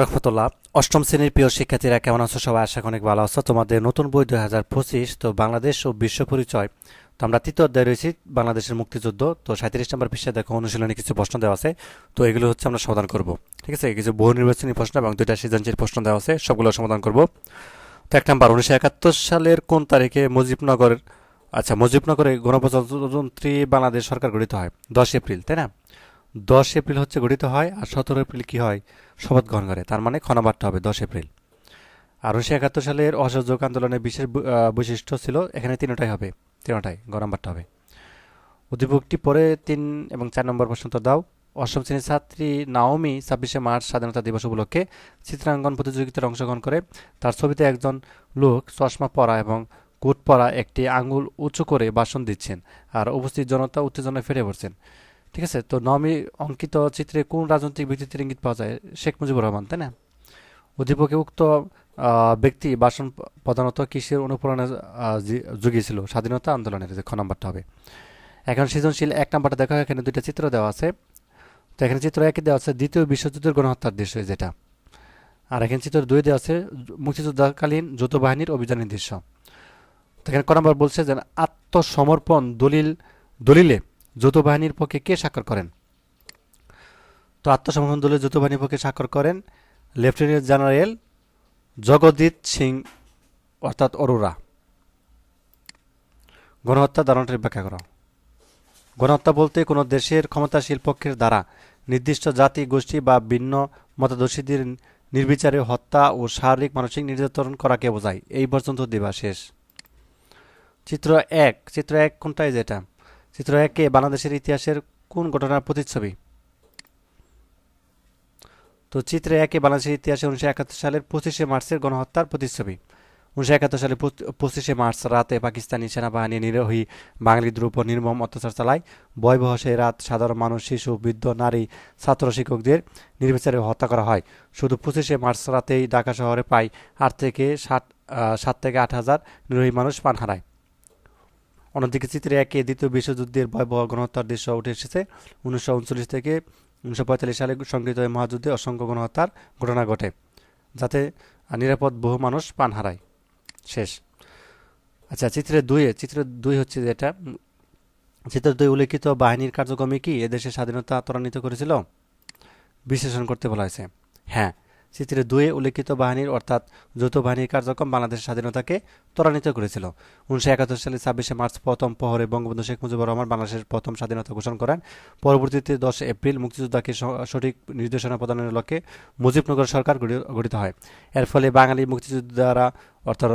রহমতুল্লাহ, অষ্টম শ্রেণির প্রিয় শিক্ষার্থীরা কেমন আছো? সবাই আশা অনেক ভালো আছো। তোমাদের নতুন বই দুই হাজার পঁচিশ, তো বাংলাদেশ ও বিশ্ব পরিচয়। তো আমরা তৃতীয় অধ্যায় রয়েছি, বাংলাদেশের মুক্তিযুদ্ধ। তো সাঁত্রিশ নম্বর পৃষ্ঠায় দেখো, অনুশীলনে কিছু প্রশ্ন দেওয়া আছে। তো এগুলো হচ্ছে আমরা সমাধান করব। ঠিক আছে? কিছু বহু নির্বাচনী প্রশ্ন এবং দুইটা সৃজনশীল প্রশ্ন দেওয়া আছে, সবগুলো সমাধান করব। তো এক নম্বর, উনিশশো একাত্তর সালের কোন তারিখে মুজিবনগর আচ্ছা মুজিবনগরে গণপ্রজাতন্ত্রী বাংলাদেশ সরকার গঠিত হয়? দশ এপ্রিল, তাই না? দশ এপ্রিল হচ্ছে গঠিত হয় আর সতেরো এপ্রিল কি হয়? শপথ গ্রহণ করে। তার মানে ক্ষণবার্তা হবে দশ এপ্রিল। আর উনিশশো একাত্তর সালের অসহযোগ আন্দোলনের বিশেষ বৈশিষ্ট্য ছিল এখানে তিনটাই হবে। তিনটাই, গরমবার্তা হবে। উদ্দীপকটি পরে তিন এবং চার নম্বর প্রশ্ন তো দাও। অষ্টম শ্রেণির ছাত্রী নাওমি ছাব্বিশে মার্চ স্বাধীনতা দিবস উপলক্ষে চিত্রাঙ্কন প্রতিযোগিতায় অংশগ্রহণ করে। তার ছবিতে একজন লোক চশমা পরা এবং কোট পরা একটি আঙুল উঁচু করে ভাষণ দিচ্ছেন আর উপস্থিত জনতা উত্তেজনায় ফেটে পড়ছেন। ঠিক আছে, তো নমি অঙ্কিত চিত্রে কোন রাজনৈতিক ব্যক্তিত্বের ইঙ্গিত পাওয়া যায়? শেখ মুজিবুর রহমান, তাই না? উদ্দীপকে উক্ত ব্যক্তি প- প্রধানত কৃষির অনুপ্রেরণা জুগিয়েছিল স্বাধীনতা আন্দোলনের যে খ নম্বরটা হবে। এখন সৃজনশীল এক নম্বরটা দেখো এখানে দুইটা চিত্র দেওয়া আছে। তো এখানে চিত্র একই দেওয়া আছে, দ্বিতীয় বিশ্বযুদ্ধের গণহত্যার দৃশ্য যেটা। আর এখানে চিত্র দুই দেওয়া আছে, মুক্তিযুদ্ধকালীন যৌথ বাহিনীর অভিযানের দৃশ্য। তো এখানে ক নম্বর বলছে যে, আত্মসমর্পণ দলিল, দলিলে যৌথ বাহিনীর পক্ষে কে স্বাক্ষর করেন? তো আত্মসমর্পণ দলের যৌথ বাহিনীর পক্ষে স্বাক্ষর করেন লেফটেন্যান্ট জেনারেল জগজিৎ সিং, অর্থাৎ অরোরা। গণহত্যা ধারণাটি ব্যাখ্যা করা। গণহত্যা বলতে কোনো দেশের ক্ষমতাশীল পক্ষের দ্বারা নির্দিষ্ট জাতি, গোষ্ঠী বা ভিন্ন মতাদর্শীদের নির্বিচারে হত্যা ও শারীরিক মানসিক নির্যাতন করাকে বোঝায়? এই পর্যন্ত দিবা শেষ। চিত্র এক চিত্র এক কোনটাই যেটা? চিত্র একে বাংলাদেশের ইতিহাসের কোন ঘটনার প্রতিচ্ছবি? তো চিত্রে একে বাংলাদেশের ইতিহাসে উনিশশো একাত্তর সালের পঁচিশে মার্চের গণহত্যার প্রতিচ্ছবি। উনিশশো একাত্তর সালের পঁচিশে মার্চ রাতে পাকিস্তানি সেনাবাহিনী নিরোহী বাঙালিদের উপর নির্মম অত্যাচার চালায়। ভয়াবহ সেই রাত সাধারণ মানুষ, শিশু, বৃদ্ধ, নারী, ছাত্র, শিক্ষকদের নির্বিচারে হত্যা করা হয়। শুধু পঁচিশে মার্চ রাতেই ঢাকা শহরে প্রায় আট থেকে ষাট সাত থেকে আট হাজার নিরোহী মানুষ প্রাণ হারায়। অন্যদিকে চিত্রে একে দ্বিতীয় বিশ্বযুদ্ধের ভয়াবহ গণহত্যার দৃশ্য উঠে এসেছে। উনিশশো উনচল্লিশ থেকে উনিশশো পঁয়তাল্লিশ সালে এই মহাযুদ্ধে অসংখ্য গণহত্যার ঘটনা ঘটে, যাতে নিরাপদ বহু মানুষ প্রাণ হারায়। শেষ। আচ্ছা চিত্রে দুইয়ে চিত্র দুই হচ্ছে যেটা। চিত্র দুই উল্লেখিত বাহিনীর কার্যক্রমে কি এদেশের স্বাধীনতা ত্বরান্বিত করেছিল? বিশ্লেষণ করতে বলা হয়েছে। হ্যাঁ চিত্রে দুয়ে উল্লেখিত বাহিনীর, অর্থাৎ যৌথ বাহিনীর কার্যক্রম বাংলাদেশের স্বাধীনতাকে ত্বরান্বিত করেছিল। উনিশশো একাত্তর সালে ছাব্বিশে মার্চ প্রথম প্রহরে বঙ্গবন্ধু শেখ মুজিবুর রহমান বাংলাদেশের প্রথম স্বাধীনতা ঘোষণা করেন। পরবর্তীতে দশ এপ্রিল মুক্তিযোদ্ধাকে সঠিক নির্দেশনা প্রদানের লক্ষ্যে মুজিবনগর সরকার গঠি- গঠিত হয়। এর ফলে বাঙালি মুক্তিযোদ্ধারা, অর্থাৎ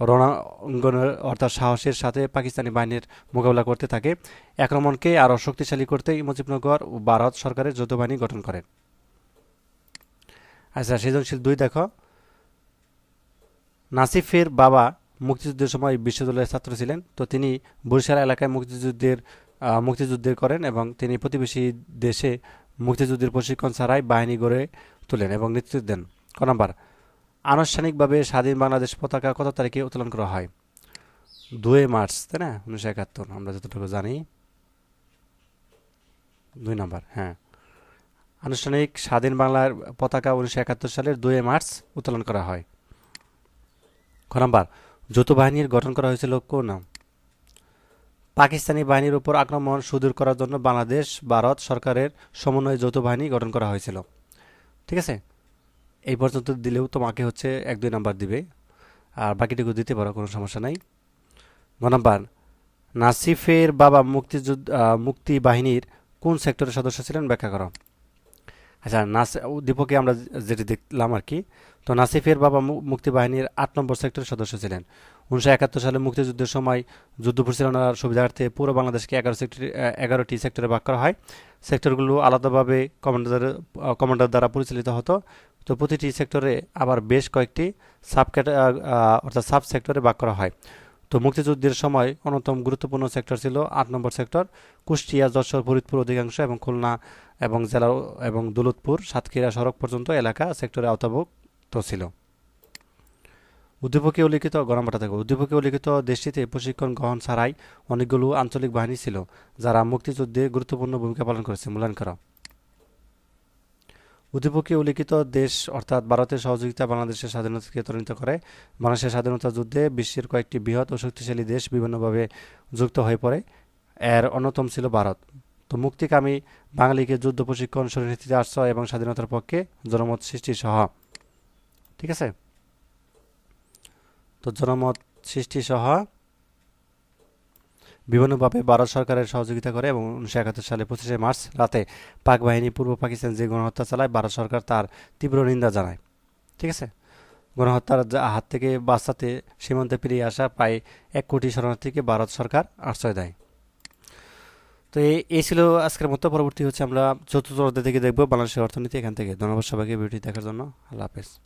রণাঙ্গনের, অর্থাৎ সাহসের সাথে পাকিস্তানি বাহিনীর মোকাবিলা করতে থাকে। আক্রমণকে আরও শক্তিশালী করতেই মুজিবনগর ও ভারত সরকারের যৌথ বাহিনী গঠন করেন আচ্ছা সৃজনশীল দুই, দেখো। নাসিফের বাবা মুক্তিযুদ্ধের সময় বিশ্ববিদ্যালয়ের ছাত্র ছিলেন, তো তিনি বরিশাল এলাকায় মুক্তিযুদ্ধের মুক্তিযুদ্ধের করেন এবং তিনি প্রতিবেশী দেশে মুক্তিযুদ্ধের প্রশিক্ষণ ছাড়াই বাহিনী গড়ে তোলেন এবং নেতৃত্ব দেন। ক নম্বর, আনুষ্ঠানিকভাবে স্বাধীন বাংলাদেশ পতাকা কত তারিখে উত্তোলন করা হয়? দুই মার্চ, তাই না? উনিশশো একাত্তর, আমরা যতটুকু জানি। দুই নম্বর হ্যাঁ। আনুষ্ঠানিক স্বাধীন বাংলার পতাকা উনিশশো একাত্তর সালের দুই মার্চ উত্তোলন করা হয়। খ নম্বর, যৌথ বাহিনীর গঠন করা হয়েছিল কোন? পাকিস্তানি বাহিনীর উপর আক্রমণ সুদূর করার জন্য বাংলাদেশ, ভারত সরকারের সমন্বয়ে যৌথ বাহিনী গঠন করা হয়েছিল। ঠিক আছে? এই পর্যন্ত দিলেও তোমাকে হচ্ছে এক, দুই নাম্বার দিবে। আর বাকিটুকু দিতে পারো, কোনো সমস্যা নাই। ন নাম্বার, নাসিফের বাবা মুক্তিযুদ্ধ মুক্তি বাহিনীর কোন সেক্টরের সদস্য ছিলেন? ব্যাখ্যা করো। আচ্ছা নাস দীপকে আমরা যেটি দেখলাম আর কি, তো নাসিফের বাবা মুক্তি বাহিনীর আট নম্বর সেক্টরের সদস্য ছিলেন। উনিশশো একাত্তর সালে মুক্তিযুদ্ধের সময় যুদ্ধ পরিচালনার সুবিধার্থে পুরো বাংলাদেশকে এগারো সেক্টর এগারোটি সেক্টরে ভাগ করা হয়। সেক্টরগুলো আলাদাভাবে কমান্ডার কমান্ডার দ্বারা পরিচালিত হতো। তো প্রতিটি সেক্টরে আবার বেশ কয়েকটি সাব অর্থাৎ সাব সেক্টরে ভাগ করা হয়। তো মুক্তিযুদ্ধের সময় অন্যতম গুরুত্বপূর্ণ সেক্টর ছিল আট নম্বর সেক্টর, কুষ্টিয়া, যশোর, ফরিদপুর অধিকাংশ এবং খুলনা এবং জেলা এবং দৌলতপুর, সাতক্ষীরা সড়ক পর্যন্ত এলাকা সেক্টরে আওতাভুক্ত ছিল। উদ্দীপকে উল্লিখিত গণমাটা থাকে উদ্দীপকে উল্লিখিত দেশটিতে প্রশিক্ষণ গ্রহণ ছাড়াই অনেকগুলো আঞ্চলিক বাহিনী ছিল, যারা মুক্তিযুদ্ধে গুরুত্বপূর্ণ ভূমিকা পালন করেছে। মূল্যায়ন করা। উদ্দীপকে উল্লিখিত দেশ অর্থাৎ ভারতের সহযোগিতা বাংলাদেশের স্বাধীনতাকে ত্বরান্বিত করে। বাংলাদেশের স্বাধীনতা যুদ্ধে বিশ্বের কয়েকটি বৃহৎ ও শক্তিশালী দেশ বিভিন্নভাবে যুক্ত হয়ে পড়ে। এর অন্যতম ছিল ভারত। তো মুক্তিকামী বাঙালিকে যুদ্ধ প্রশিক্ষণ শরণার্থীতে আশ্রয় এবং স্বাধীনতার পক্ষে জনমত সৃষ্টি সহ। ঠিক আছে? তো জনমত সৃষ্টি সহ বিভিন্নভাবে ভারত সরকারের সহযোগিতা করে এবং উনিশশো একাত্তর সালে পঁচিশে মার্চ রাতে পাক বাহিনী পূর্ব পাকিস্তান যে গণহত্যা চালায়, ভারত সরকার তার তীব্র নিন্দা জানায়। ঠিক আছে? গণহত্যার হাত থেকে বাঁচাতে সীমান্তে ফিরিয়ে আসা প্রায় এক কোটি শরণার্থীকে ভারত সরকার আশ্রয় দেয়। তো এই ছিল আজকের মতো। পরবর্তী হচ্ছে আমরা চতুর্থ অধ্যায় থেকে দেখব বাংলাদেশের অর্থনীতি এখান থেকে। ধন্যবাদ সবাইকে ভিডিওটি দেখার জন্য। আল্লাহ হাফেজ।